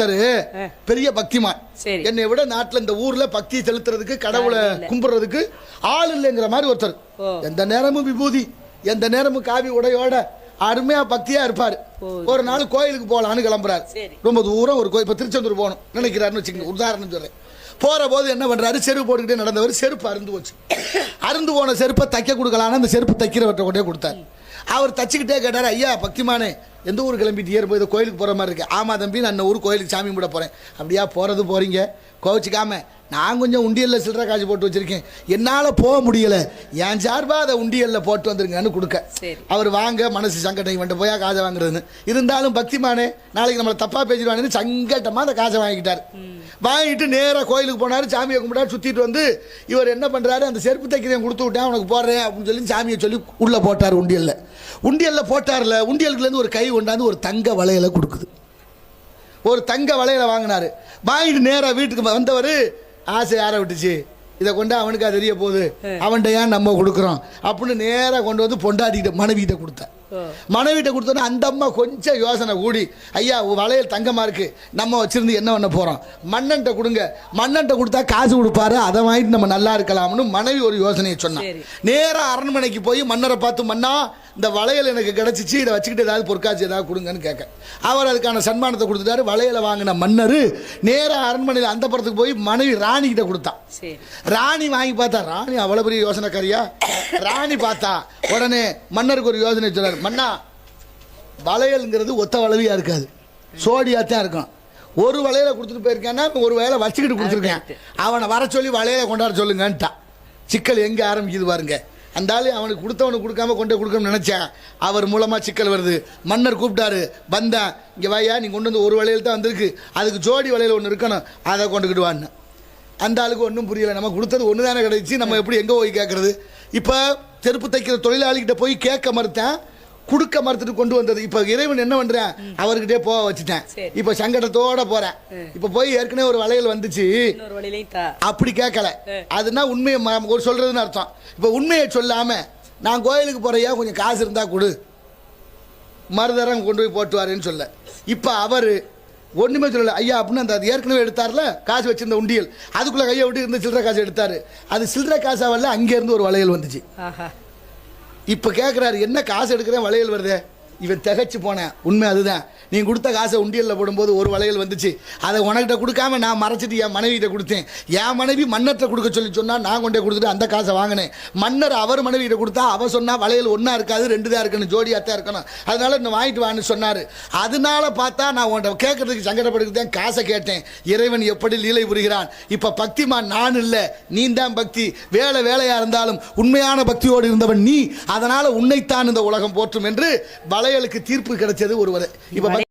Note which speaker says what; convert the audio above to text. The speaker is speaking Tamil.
Speaker 1: ஒருத்தர் பெரிய பக்திமான். என்னை விட நாட்டுல இந்த ஊர்ல பக்தி செலுத்துறதுக்கு கடவுளை. கும்பிடுறதுக்கு ஆள் இல்லைங்கிற மாதிரி ஒருத்தர். எந்த நேரமும் விபூதி எந்த நேரமும் காவி உடையோட அருமையா பக்தியா இருப்பாரு. ஒரு நாள் கோயிலுக்கு போலான்னு கிளம்புறாரு. ரொம்ப தூரம் ஒரு கோயில் இப்ப திருச்செந்தூர் போகணும். நினைக்கிறாருன்னு வச்சுக்கோங்க உதாரணம் சொல்றேன். போற போது என்ன பண்றாரு? செருப்பு போட்டுக்கிட்டே நடந்தவர் செருப்பு அருந்து போச்சு. அருந்து போன செருப்பை தைக்க கொடுக்கலான்னு அந்த செருப்பு தைக்கிறவர்கிட்ட கொண்டே கொடுத்தாரு. அவர் தச்சுக்கிட்டே கேட்டார் ஐயா பக்திமானே எந்த ஊர் கிளம்பிட்டு ஏறும் போது கோயிலுக்கு போற மாதிரி இருக்கு. ஆமா தம்பி நான் ஊர் கோயிலுக்கு சாமி கும்பிட போறேன். அப்படியா போறது போறீங்க? கோவிச்சுக்காம. நான் கொஞ்சம் உண்டியல்ல சில்லறை காசு போட்டு வச்சிருக்கேன். என்னால போக முடியல. என் சார்பா அதை உண்டியல்ல போட்டு வந்துருங்கன்னு கொடுக்க. அவர் வாங்க மனசு சங்கடம் இவன்ட்ட போயா காசை வாங்குறதுன்னு. இருந்தாலும் பக்திமானே நாளைக்கு நம்மளை தப்பா பேசிடுவாங்கன்னு சங்கட்டமா அந்த காசை வாங்கிக்கிட்டாரு. வாங்கிட்டு நேரா கோயிலுக்கு போனாரு சாமியை கும்பிட்டாரு சுத்திட்டு வந்து இவர் என்ன பண்றாரு அந்த செருப்பு தைக்கிறேன் கொடுத்து விட்டேன் உனக்கு போடுறேன் அப்படின்னு சொல்லி சாமியை சொல்லி உள்ள போட்டார் உண்டியல்ல. உண்டியல்ல போட்டார்ல உண்டியலுக்குள்ள இருந்து ஒரு கை கொண்டாந்து ஒரு தங்க வளையல கொடுக்குது. ஒரு தங்க வளையல வாங்கினாரு. வாங்கிட்டு நேரா வீட்டுக்கு வந்தவர் ஆசை யாரை விட்டுச்சு? இதை கொண்டு அவனுக்கா தெரிய போகுது. அவன்கிட்ட ஏன் நம்ம கொடுக்குறோம்? அப்படின்னு நேரா கொண்டு வந்து பொண்டாட்டிக்கிட்ட மனைவிகிட்ட கொடுத்தேன். மனைவிட்ட கொடுத்தோன்னே அந்த அம்மா கொஞ்சம் யோசனை கூடி ஐயா வளையல் தங்கமா இருக்கு. நம்ம வச்சிருந்து என்ன பண்ண போறோம்? மன்னன்ட்ட கொடுங்க. மன்னன்ட்ட கொடுத்தா காசு கொடுப்பாரு. அதை வாங்கிட்டு நம்ம நல்லா இருக்கலாம்னு மனைவி ஒரு யோசனையை சொன்னான்.
Speaker 2: சரி.
Speaker 1: நேரா அரண்மனைக்கு போய் மன்னரை பார்த்து மன்னா இந்த வளையல் எனக்கு கிடைச்சிச்சு. இதை வச்சுக்கிட்டு ஏதாவது பொற்காட்சி ஏதாவது கொடுங்கன்னு கேட்க. அவர் அதுக்கான சன்மானத்தை கொடுத்துட்டாரு. வளையலை வாங்கின மன்னர் நேரா அரண்மனையில் அந்த புறத்துக்கு போய் மனைவி ராணி கிட்ட கொடுத்தான் ராணி வாங்கி பார்த்தா ராணி அவ்வளவு பெரிய யோசனைக்காரியா? ராணி பார்த்தா உடனே மன்னருக்கு ஒரு யோசனை சொன்னார். மன்னா வளையல்ங்கிறது ஒத்த வளவியா இருக்காது. சோடியா தான் இருக்கும். ஒரு வளையல கொடுத்துட்டு போயிருக்கேன்னா ஒரு வளையல வச்சுக்கிட்டு கொடுத்துருக்கேன். அவனை வர சொல்லி வளையல கொண்டாட சொல்லுங்கன்ட்டான் சிக்கல் எங்க ஆரம்பிக்குது பாருங்க. அந்த ஆளு அவனுக்கு கொடுத்தவனுக்கு கொடுக்காம கொண்டு கொடுக்கணும்னு நினைச்சேன். அவர் மூலமா சிக்கல் வருது. மன்னர் கூப்பிட்டாரு வந்தேன் இங்க வாயா நீ கொண்டு வந்து ஒரு வளையல் தான் வந்திருக்கு. அதுக்கு ஜோடி வளையல் ஒன்று இருக்கணும். அதை கொண்டுக்கிட்டு வான்னு. அந்த ஆளுக்கு ஒன்றும் புரியல. நம்ம கொடுத்தது ஒன்று தானே கிடைச்சி நம்ம எப்படி எங்கே போய் கேட்கறது இப்போ செருப்பு தைக்கிற தொழிலாளிகிட்ட போய் கேட்க மறுத்தேன். கொடுக்க மறுத்துட்டு கொண்டு வந்தது. இப்போ இறைவன் என்ன பண்றேன்? அவர்கிட்டே போக வச்சுட்டேன். இப்போ சங்கடத்தோட போறேன். இப்போ போய் ஏற்கனவே ஒரு வளையல் வந்துச்சு. அப்படி கேட்கல அதுனா உண்மையை ஒரு சொல்றதுன்னு அர்த்தம். இப்போ உண்மையை சொல்லாம நான் கோயிலுக்கு போறையா கொஞ்சம் காசு இருந்தா கொடு. மறுதரம் கொண்டு போய் போட்டுவாருன்னு சொல்ல. இப்போ அவர் ஒண்ணுமே சொல்லல. ஐயா அப்படின்னு அந்த ஏற்கனவே எடுத்தார்ல? காசு வச்சிருந்த உண்டியல். அதுக்குள்ள கையை விட்டு இருந்த சில்லறை காசு எடுத்தாரு. அது சில்லறை காசா வரல அங்கே இருந்து ஒரு வளையல் வந்துச்சு. இப்போ கேட்குறாரு என்ன காசு எடுக்கிறேன் வளையல் வருதே? இவன் திகைச்சு போனேன் உண்மை அதுதான். நீ கொடுத்த காசை உண்டியலில் போடும்போது ஒரு வளையல் வந்துச்சு. அதை உனக்கிட்ட கொடுக்காம நான் மறைச்சிட்டு என் மனைவிகிட்ட கொடுத்தேன். என் மனைவி மன்னர்கிட்ட கொடுக்க சொல்லி சொன்னால் நான் கொண்டே கொடுத்துட்டு அந்த காசை வாங்கினேன். மன்னர் அவர் மனைவிகிட்ட கொடுத்தா அவ சொன்னா வளையல் ஒன்றா இருக்காது ரெண்டு தான் இருக்கணும் ஜோடியாக தான் இருக்கணும். அதனால இன்னும் வாங்கிட்டு வான்னு சொன்னார். அதனால பார்த்தா நான் உன்ட்ட கேட்கறதுக்கு சங்கடப்படுக்கிறேன் காசை கேட்டேன். இறைவன் எப்படி லீலை புரிகிறான்? இப்போ பக்திமான் நான் இல்லை நீ தான் பக்தி. வேலை வேலையாக இருந்தாலும் உண்மையான பக்தியோடு இருந்தவன் நீ. அதனால் உன்னைத்தான் இந்த உலகம் போற்றும் என்று வளையலுக்கு தீர்ப்பு கிடைச்சது ஒருவர். இப்ப